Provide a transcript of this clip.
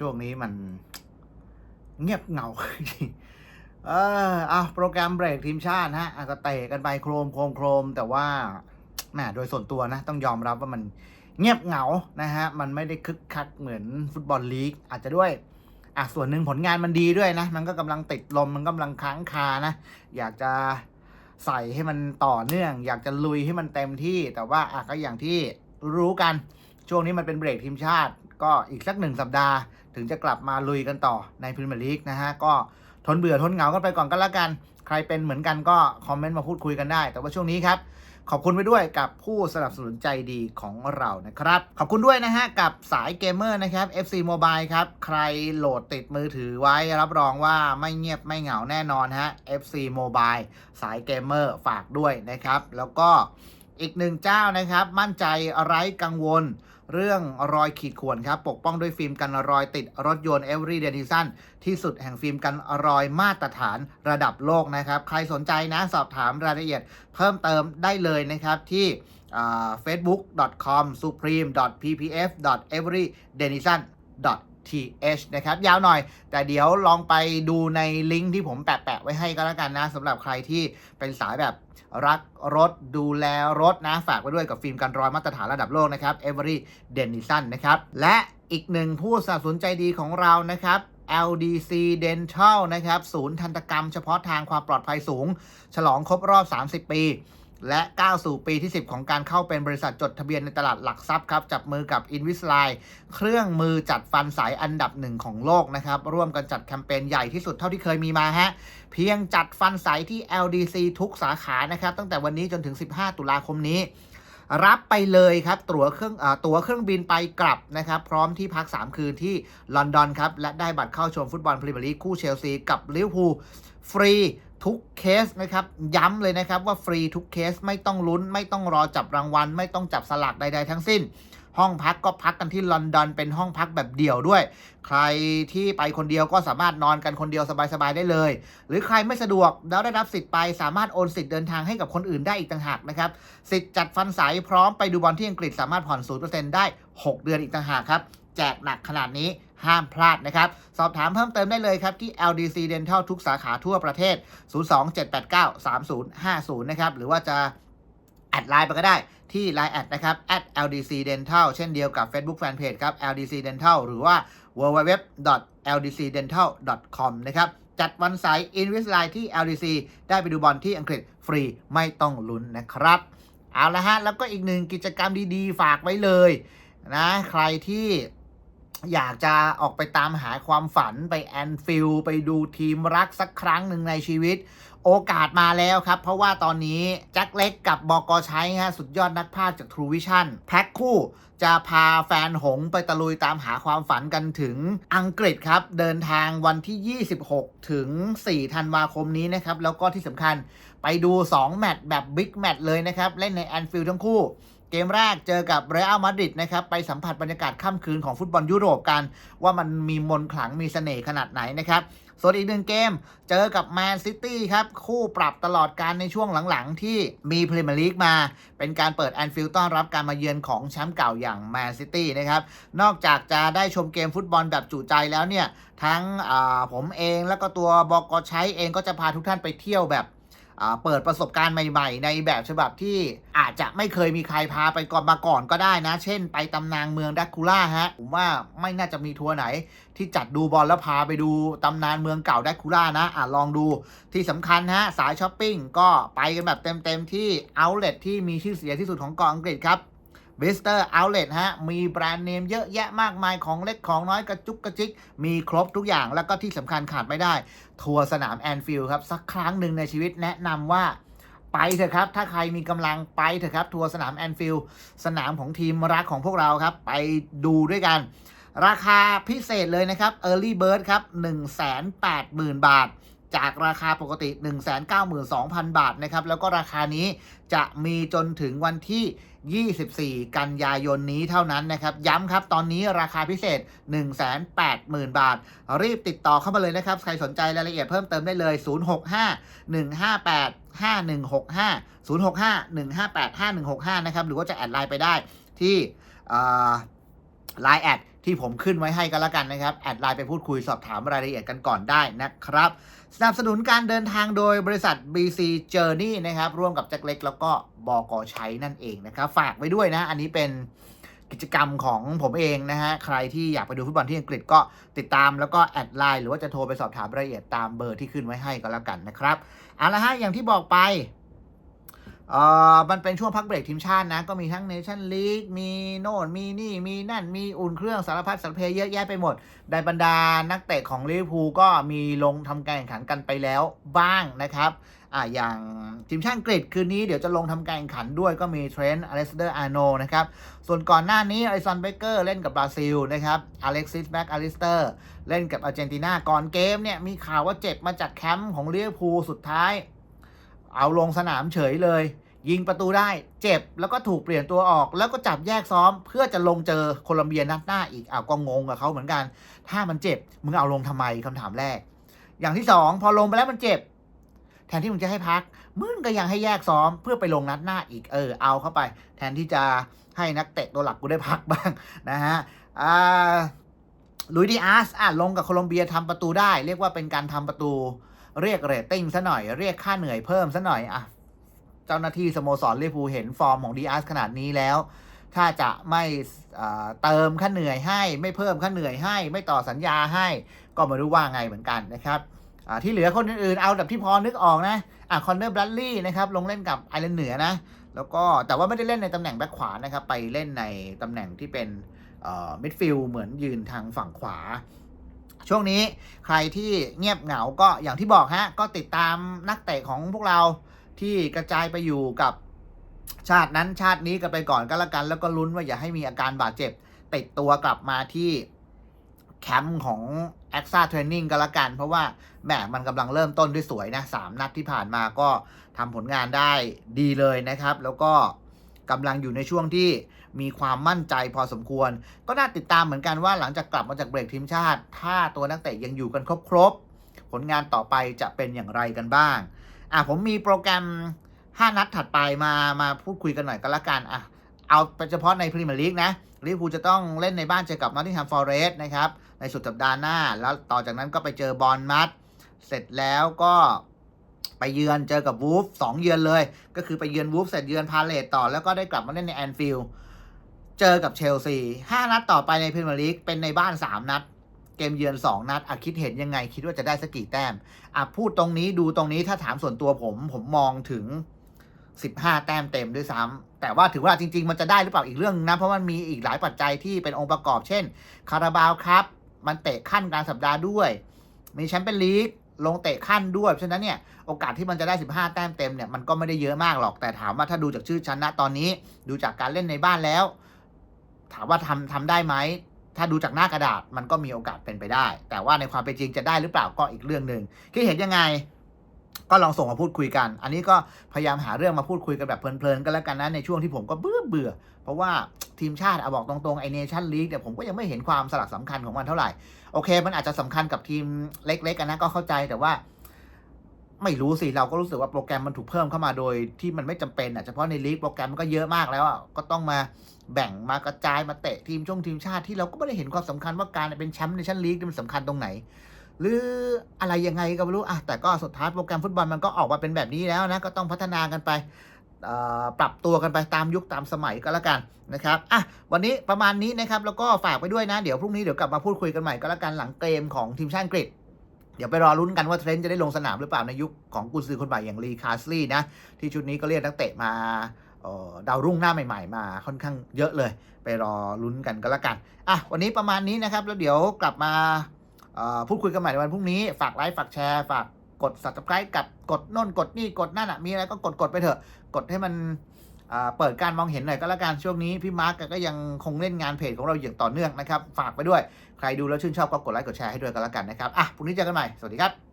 ช่วงนี้มันเงียบเหงาจริงเออเอาโปรแกรมเบรกทีมชาติฮะอาจจะเตะกันไปโครมโครมโครมแต่ว่าแหมโดยส่วนตัวนะ ต้องยอมรับว่ามันเงียบเหงานะฮะ มันไม่ได้คึกคักเหมือนฟุตบอลลีก อาจจะด้วยอะส่วนหนึ่งผลงานมันดีด้วยนะ มันก็กำลังติดลมมันกำลังค้างคานะ อยากจะใส่ให้มันต่อเนื่อง อยากจะลุยให้มันเต็มที่ แต่ว่าอะก็อย่างที่รู้กันช่วงนี้มันเป็นเบรกทีมชาติ ก็อีกสักหนึ่งสัปดาห์ ถึงจะกลับมาลุยกันต่อในพรีเมียร์ลีกนะฮะ ก็ทนเบื่อทนเหงากันไปก่อนก็แล้วกัน ใครเป็นเหมือนกันก็คอมเมนต์มาพูดคุยกันได้ แต่ว่าช่วงนี้ครับ ขอบคุณไปด้วยกับผู้สนับสนุนใจดีของเรานะครับ ขอบคุณด้วยนะฮะ กับสายเกมเมอร์นะครับ FC Mobile ครับ ใครโหลดติดมือถือไว้รับรองว่าไม่เงียบไม่เหงาแน่นอนฮะ FC Mobile สายเกมเมอร์ฝากด้วยนะครับ แล้วก็ อีกหนึ่งเจ้านะครับ มั่นใจไร้กังวล เรื่องรอยขีดข่วนครับ ปกป้องด้วยฟิล์มกันรอยติดรถยนต์ Every d e n t i s o n ที่สุดแห่งฟิล์มกันรอยมาตรฐานระดับโลกนะครับ ใครสนใจนะสอบถามรายละเอียดเพิ่มเติมได้เลยนะครับที่ facebook.com supreme ppf every denison th นะครับ ยาวหน่อย แต่เดี๋ยวลองไปดูในลิงก์ที่ผมแปะ ๆ ไว้ให้ก็แล้วกันนะสำหรับใครที่เป็นสายแบบรักรถดูแลรถนะ ฝากไว้ด้วยกับฟิล์มกันรอยมาตรฐานระดับโลกนะครับ Every Denison นะครับ และอีกหนึ่งผู้สนับสนุนใจดีของเรานะครับ LDC Dental นะครับ ศูนย์ทันตกรรมเฉพาะทางความปลอดภัยสูง ฉลองครบรอบ 30 ปี และก้าวสู่ปีที่ 10 ของการเข้าเป็นบริษัทจดทะเบียนในตลาดหลักทรัพย์ครับ จับมือกับ Invisalign เครื่องมือจัดฟันสายอันดับหนึ่งของโลกนะครับ ร่วมกันจัดแคมเปญใหญ่ที่สุดเท่าที่เคยมีมาฮะ เพียงจัดฟันสายที่ LDC ทุกสาขานะครับ ตั้งแต่วันนี้จนถึง 15 ตุลาคมนี้รับไปเลยครับ ตั๋วเครื่องอตั๋วเครื่องบินไปกลับนะครับ พร้อมที่พัก 3 คืนที่ลอนดอนครับ และได้บัตรเข้าชมฟุตบอลพรีเมียร์ลีกคู่เชลซีกับลิเวอร์พูลฟรี ทุกเคสนะครับ ย้ำเลยนะครับว่าฟรีทุกเคสไม่ต้องลุ้น ไม่ต้องรอจับรางวัล ไม่ต้องจับสลากใด ๆ ทั้งสิ้น ห้องพักก็พักกันที่ลอนดอนเป็นห้องพักแบบเดี่ยวด้วย ใครที่ไปคนเดียวก็สามารถนอนกันคนเดียวสบาย ๆ ได้เลย หรือใครไม่สะดวกแล้วได้รับสิทธิ์ไปสามารถโอนสิทธิ์เดินทางให้กับคนอื่นได้อีกต่างหากนะครับสิทธิ์จัดฟันใสพร้อมไปดูบอลที่อังกฤษสามารถผ่อน0%ได้ 6 เดือนอีกต่างหากครับ จกหนักขนาดนี้ห้ามพลาดนะครับ สอบถามเพิ่มเติมได้เลยครับ ที่ LDC Dental ทุกสาขาทั่วประเทศ 027893050 นะครับ หรือว่าจะแอดไลน์ไปก็ได้ที่ Line แอดนะครับ at @ldc dental เช่นเดียวกับ Facebook Fanpage ครับ ldc dental หรือว่า www.ldcdental.com นะครับ จัดวันสาย Invisalign ที่ LDC ได้ไปดูบอลที่อังกฤษฟรีไม่ต้องลุ้นนะครับ เอาละฮะ แล้วก็อีกหนึ่งกิจกรรมดีๆ ฝากไว้เลยนะ ใครที่ อยากจะออกไปตามหาความฝันไปแอนฟิลไปดูทีมรักสักครั้งหนึ่งในชีวิต โอกาสมาแล้วครับ เพราะว่าตอนนี้แจ็คเล็กกับบอกใช้ฮะสุดยอดนักพากจาก True Vision แพ็คคู่จะพาแฟนหงไปตะลุยตามหาความฝันกันถึงอังกฤษครับ เดินทางวันที่ 26 ถึง 4 ธันวาคมนี้นะครับ แล้วก็ที่สำคัญไปดู 2 แมตช์แบบบิ๊กแมตช์เลยนะครับ เล่นในแอนฟิลด์ทั้งคู่ เกมแรกเจอกับเรอัลมาดริดนะครับ ไปสัมผัสบรรยากาศค่ำคืนของฟุตบอลยุโรปกัน ว่ามันมีมนขลังมีเสน่ห์ขนาดไหนนะครับ ส่วนอีกหนึ่งเกมเจอกับแมนซิตี้ครับ คู่ปรับตลอดการในช่วงหลังๆ ที่มีพรีเมียร์ลีกมา เป็นการเปิดแอนฟิลด์ต้อนรับการมาเยือนของแชมป์เก่าอย่างแมนซิตี้นะครับ นอกจากจะได้ชมเกมฟุตบอลแบบจุใจแล้วเนี่ย ทั้งผมเองแล้วก็ตัวบอกใช้เองก็จะพาทุกท่านไปเที่ยวแบบ เปิดประสบการณ์ใหม่ ๆ ในแบบฉบับที่อาจจะไม่เคยมีใครพาไปก่อนมาก่อนก็ได้นะ เช่นไปตำนางเมืองดักคูล่าฮะ ผมว่าไม่น่าจะมีทัวร์ไหน ที่จัดดูบอลแล้วพาไปดูตำนานเมืองเก่าดักคูล่านะอะลองดูที่สำคัญฮะสายช้อปปิ้งก็ไปกันแบบเต็มๆที่เอาท์เลทที่มีชื่อเสียงที่สุดของเกาะอังกฤษครับ วิสเตอร์เอาเล t ฮะ มีแบรนด์เนมเยอะแยะมากมายของเล็กของน้อยกระจุกกระจิก มีครบทุกอย่างแล้วก็ที่สำคัญขาดไม่ได้ ทัวร์สนามแอนฟิลด์ครับ สักครั้งหนึ่งในชีวิตแนะนำว่าไปเถอะครับ ถ้าใครมีกำลังไปเถอะครับ ทัวร์สนามแอนฟิลด์สนามของทีมรักของพวกเราครับ ไปดูด้วยกัน ราคาพิเศษเลยนะครับ Early Bird ครับ 180,000 บาท จากราคาปกติ 192,000 บาทนะครับ แล้วก็ราคานี้จะมีจนถึงวันที่ 24 กันยายนนี้เท่านั้นนะครับ ย้ำครับตอนนี้ราคาพิเศษ 180,000 บาท รีบติดต่อเข้ามาเลยนะครับ ใครสนใจรายละเอียดเพิ่มเติมได้เลย 065 158 5165 065 158 5165 นะครับ หรือว่าจะแอดไลน์ไปได้ที่ไลน์แอดที่ผมขึ้นไว้ให้กันแล้วกันนะครับ แอดไลน์ไปพูดคุยสอบถามรายละเอียดกันก่อนได้นะครับ สนับสนุนการเดินทางโดยบริษัท BC Journey นะครับ ร่วมกับแจ็คเล็กแล้วก็บอกอชัยนั่นเองนะครับ ฝากไว้ด้วยนะ อันนี้เป็นกิจกรรมของผมเองนะฮะ ใครที่อยากไปดูฟุตบอลที่อังกฤษก็ติดตามแล้วก็แอดไลน์หรือว่าจะโทรไปสอบถามรายละเอียดตามเบอร์ที่ขึ้นไว้ให้ก็แล้วกันนะครับ เอาละฮะ อย่างที่บอกไป เอ่อมันเป็นช่วงพักเบรกทีมชาตินะ ก็มีทั้งเนชั่นลีกมีโน่น มีนี่ มีนั่น มีอุ่นเครื่องสารพัดสารเพเยอะแยะไปหมด ในบรรดานักเตะของลิเวอร์พูลก็มีลงทำการแข่งขันกันไปแล้วบ้างนะครับอ่าอย่างทีมชาติอังกฤษคืนนี้เดี๋ยวจะลงทำการแข่งขันด้วยก็มีเทรนต์อเล็กซานเดอร์อาร์โนนะครับ ส่วนก่อนหน้านี้อลิซอนเบเกอร์เล่นกับบราซิลนะครับอเล็กซิสแบ็กอลิสเตอร์เล่นกับอาร์เจนตินาก่อนเกมเนี่ยมีข่าวว่าเจ็บมาจากแคมป์ของลิเวอร์พูลสุดท้าย เอาลงสนามเฉยเลย ยิงประตูได้เจ็บแล้วก็ถูกเปลี่ยนตัวออก แล้วก็จับแยกซ้อม เพื่อจะลงเจอโคลัมเบียนัดหน้าอีกอ้าวก็งงกับเขาเหมือนกัน ถ้ามันเจ็บมึงเอาลงทำไมคำถามแรก อย่างที่สองพอลงไปแล้วมันเจ็บ แทนที่มึงจะให้พักมึงก็ยังให้แยกซ้อม เพื่อไปลงนัดหน้าอีกเออเอาเข้าไป แทนที่จะให้นักเตะตัวหลักกูได้พักบ้างนะฮะอ่าลุยดีอาร์สอะลงกับโคลอมเบียทำประตูได้ เรียกว่าเป็นการทำประตู เรียกเรตติ้งซะหน่อย เรียกค่าเหนื่อยเพิ่มซะหน่อยอะเจ้าหน้าที่สโมสรลิเวอร์พูลเห็นฟอร์มของดีอาร์สขนาดนี้แล้ว ถ้าจะไม่เติมค่าเหนื่อยให้ ไม่เพิ่มค่าเหนื่อยให้ ไม่ต่อสัญญาให้ ก็ไม่รู้ว่าไงเหมือนกันนะครับที่เหลือคนอื่นๆ เอาแบบที่พอนึกออกนะอะคอนเนอร์บรัดลี่นะครับ ลงเล่นกับไอร์แลนด์เหนือนะ แล้วก็แต่ว่าไม่ได้เล่นในตำแหน่งแบ็คขวานะครับ ไปเล่นในตำแหน่งที่เป็นเมิดฟิลด์เหมือนยืนทางฝั่งขวา ช่วงนี้ใครที่เงียบเหงาก็อย่างที่บอกฮะ ก็ติดตามนักเตะของพวกเราที่กระจายไปอยู่กับชาตินั้นชาตินี้กันไปก่อนก็แล้วกัน แล้วก็ลุ้นว่าอย่าให้มีอาการบาดเจ็บ ติดตัวกลับมาที่แคมป์ของ a x a Training ก็แล้วกัน เพราะว่าแหมมันกำลังเริ่มต้นด้วยสวยนะสามนัดที่ผ่านมาก็ทำผลงานได้ดีเลยนะครับ แล้วก็กำลังอยู่ในช่วงที่ มีความมั่นใจพอสมควร ก็น่าติดตามเหมือนกันว่าหลังจากกลับมาจากเบรกทีมชาติ ถ้าตัวนักเตะยังอยู่กันครบๆผลงานต่อไปจะเป็นอย่างไรกันบ้างอะผมมีโปรแกรม 5 นัดถัดไปมามาพูดคุยกันหน่อยก็แล้วกันอะเอาเฉพาะในพรีเมียร์ลีกนะลิเวอร์พูลจะต้องเล่นในบ้านเจอกับนอตติงแฮมฟอร์เรสต์นะครับในสุดสัปดาห์หน้า แล้วต่อจากนั้นก็ไปเจอบอลมัดเสร็จแล้วก็ไปเยือนเจอกับวูฟสองเยือนเลย ก็คือไปเยือนวูฟเสร็จเยือนพาเลตต่อแล้วก็ได้กลับมาเล่นในแอนฟิลด์ เจอกับเชลซีห้านัดต่อไปในพรีเมียร์ลีกเป็นในบ้านสามนัด เกมเยือน2นัดอะคิดเห็นยังไง คิดว่าจะได้สักกี่แต้มอะพูดตรงนี้ดูตรงนี้ถ้าถามส่วนตัวผม ผมมองถึง15แต้มเต็มด้วยซ้ำแต่ว่าถือว่าจริง ๆ มันจะได้หรือเปล่าอีกเรื่องนะ เพราะมันมีอีกหลายปัจจัยที่เป็นองค์ประกอบ เช่น คาราบาวครับ มันเตะขั้นกลางสัปดาห์ด้วย มีแชมเปี้ยนลีกลงเตะขั้นด้วยฉะนั้นเนี่ยโอกาสที่มันจะได้ 15 แต้มเต็มเนี่ยมันก็ไม่ได้เยอะมากหรอกแต่ถามว่าถ้าดูจากชื่อชั้นนะตอนนี้ ดูจากการเล่นในบ้านแล้ว ถามว่าทำทำได้ไหม ถ้าดูจากหน้ากระดาษมันก็มีโอกาสเป็นไปได้ แต่ว่าในความเป็นจริงจะได้หรือเปล่าก็อีกเรื่องหนึ่งคิดเห็นยังไง ก็ลองส่งมาพูดคุยกัน อันนี้ก็พยายามหาเรื่องมาพูดคุยกันแบบเพลินๆกันแล้วกันนะในช่วงที่ผมก็เบื่อเบื่อ เพราะว่าทีมชาติเอาบอกตรงๆไอเนชั่นลีกเนี่ยผมก็ยังไม่เห็นความสลักสำคัญของมันเท่าไหร่ โอเค มันอาจจะสำคัญกับทีมเล็กๆกันนะก็เข้าใจแต่ว่า ไม่รู้สิ เราก็รู้สึกว่าโปรแกรมมันถูกเพิ่มเข้ามาโดยที่มันไม่จำเป็นอะเฉพาะในลีกโปรแกรมมันก็เยอะมากแล้วอะก็ต้องมาแบ่งมากระจายมาเตะทีมช่วงทีมชาติที่เราก็ไม่ได้เห็นความสำคัญว่าการเป็นแชมป์ในชั้นลีกมันสำคัญตรงไหน หรืออะไรยังไงก็ไม่รู้อะแต่ก็สุดท้ายโปรแกรมฟุตบอลมันก็ออกมาเป็นแบบนี้แล้วนะก็ต้องพัฒนากันไปปรับตัวกันไปตามยุคตามสมัยก็แล้วกันนะครับ อะ วันนี้ประมาณนี้นะครับ แล้วก็ฝากไปด้วยนะ เดี๋ยวพรุ่งนี้เดี๋ยวกลับมาพูดคุยกันใหม่ก็แล้วกันหลังเกมของทีมชาติอังกฤษ ดี๋ยวไปรอลุ้นกันว่าเทรนต์จะได้ลงสนามหรือเปล่าในยุคของกุนซือคนใหม่อย่างลีคาสลีนะ ที่ชุดนี้ก็เรียกนักเตะมาดาวรุ่งหน้าใหม่ ๆ มาค่อนข้างเยอะเลย ไปรอลุ้นกันก็แล้วกันอะวันนี้ประมาณนี้นะครับ แล้วเดี๋ยวกลับมาพูดคุยกันใหม่ในวันพรุ่งนี้ฝากไลค์ฝากแชร์ฝากกด subscribe กับกดโน่นกดนี่กดนั่นอะมีอะไรก็กดกดไปเถอะ กดให้มัน เปิดการมองเห็นหน่อยก็แล้วกันช่วงนี้พี่มาร์กก็ยังคงเล่นงานเพจของเราอย่างต่อเนื่องนะครับ ฝากไปด้วย ใครดูแล้วชื่นชอบก็กดไลค์กดแชร์ให้ด้วยก็แล้วกันนะครับอะพรุ่งนี้เจอกันใหม่สวัสดีครับ